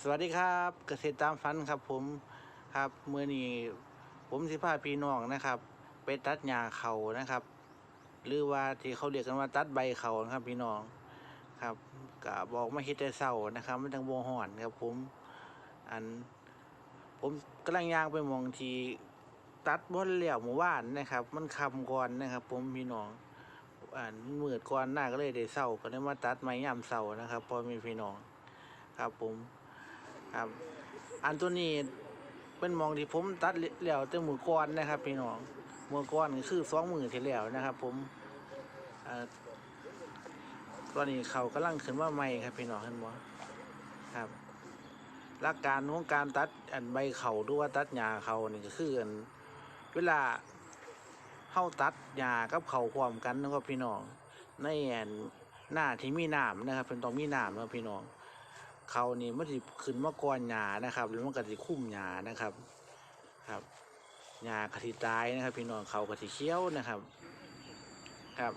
สวัสดีครับเกษตรตามฝันครับผมครับเมื่อนี้ผมสิพาพี่น้องนะครับ ไปตัดหญ้าเขานะครับ หรือว่าที่เขาเรียกกันว่าตัดใบเขานะครับพี่น้องครับก็บอกมาเฮ็ดแต่เช้านะครับไมันจังบ่ฮ้อนครับผมอัน ผมกำลังย่างไปมองทีตัดบ่แล้วเมื่อวานนะครับ มันค่ำก่อนนะครับ ผมพี่น้องอันมืดก่อนหน้าก็เลยได้เช้าก็เลยมาตัดไม้ยามเช้านะครับพอมีพี่น้องครับผม ครับ อันตัวนี้เป็นมองที่ผมตัดแล้วแต่มือก่อนนะครับ พี่น้องมือก่อนคือสองมือที่แล้วนะครับ ผมตอนนี้เขากำลังขึ้นมาใหม่ครับ พี่น้องเห็นบ่ครับหลักการของการตัดอันใบเขาหรือว่าตัดหญ้าเขานี่ก็คืออันเวลาเฮาตัดหญ้ากับเขาพร้อมกันนะครับพี่น้องในอันหน้าที่มีน้ำนะครับ เป็นต้องมีน้ำนะพี่น้อง เขานี่มันสิขึ้นมาก่อนหญ้านะครับแล้วมันก็สิคุ้มหญ้านะครับ ครับหญ้าก็สิตายนะครับ พี่น้องเขาก็สิเขี้ยวนะครับ ครับ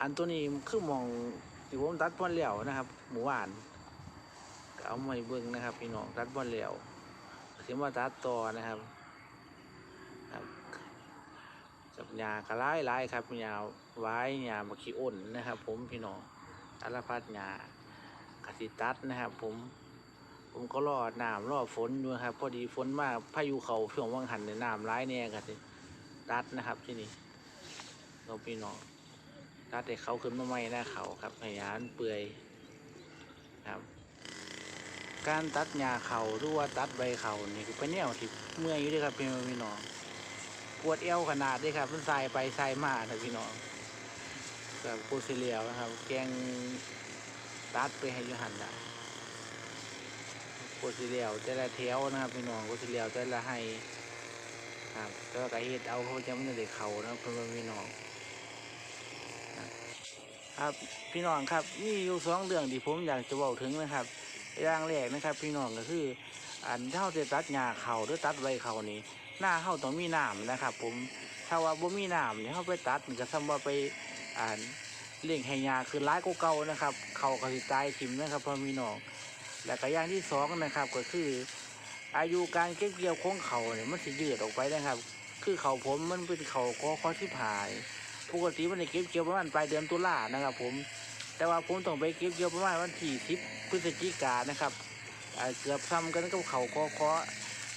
อันตัวนี้คือมองที่ผมตัดบอลแล้วนะครับ หมู่บ้านเอามาให้เบิ่งนะครับ พี่น้องตัดบอลแล้วก็สิมาตัดต่อนะครับครับกับหญ้าก็หลายหลายๆครับหญ้าไว้หญ้าบักขี้อ้นนะครับ ผมพี่น้องสารพัดหญ้า กสิตัดนะครับ ผม ผมก็รอน้ำรอฝนอยู่ครับ พอดีฝนมากพายุเขาช่วงวังหันในน้ำร้ายแน่กสิตัดนะครับที่นี่เราพี่น้องตัดให้เขาขึ้นมาใหม่หน้าเขาครับให้ยานเปื่อยครับ การตัดหญ้าเขาหรือว่าตัดใบเขานี่คือเป็นแนวที่เมื่อยอยู่ด้วยครับพี่น้องพี่น้องปวดเอวขนาดด้วยครับมันใสายไปใสายมาครับพี่น้องกับโคซิเลียวนะครับ แกง ตัดไปให้ยูหันละโคสิเลียวแต่ละแถวนะครับพี่น้องโคสิเลียวแต่ละให้ครับก็กระเฮ็ดเอาเขาจะไม่ได้เขานะเพื่อนพี่น้องครับพี่น้องครับมีอยู่สองเรื่องที่ผมอยากจะบอกถึงนะครับอย่างแรกนะครับ พี่น้องก็คืออันเท่าจะตัดหญ้าเขาหรือตัดใบเขานี่หน้าเขาต้องมีน้ำนะครับ ผมถ้าว่าบ่มีน้ำเนี่ยเขาไปตัดมันก็ซ้ำว่าไปอ่าน เลี้ยงให้ยาคือร้ายกว่าเก่านะครับ เขาก็สิตายทิมนะครับพอมีหนองและก็อย่างที่สองนะครับก็คือ อายุการเก็บเกี่ยวของเขาเนี่ยมันสิยืดออกไปนะครับ คือเขาผมมันเป็นเขาก็ข้อที่ผายปกติมันจะเก็บเกี่ยวประมาณปลายเดือนตุลานะครับ ผม แต่ว่าผมต้องไปเก็บเกี่ยวประมาณวันที่สิบพฤศจิกายนนะครับเกือบซ้ำกันกับเขาก็ข้อ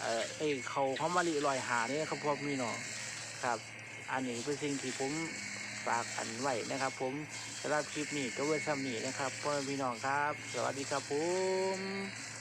เอ่อไอเขาเขามาลีลอยหาเนี่ยครับพ่อมีน้องครับ อันนี้เป็นสิ่งที่ผม ฝากอันไว้นะครับ ผมสำหรับคลิปนี้ก็เวอร์ซัมนี้นะครับพ่อแม่พี่น้องครับ สวัสดีครับผม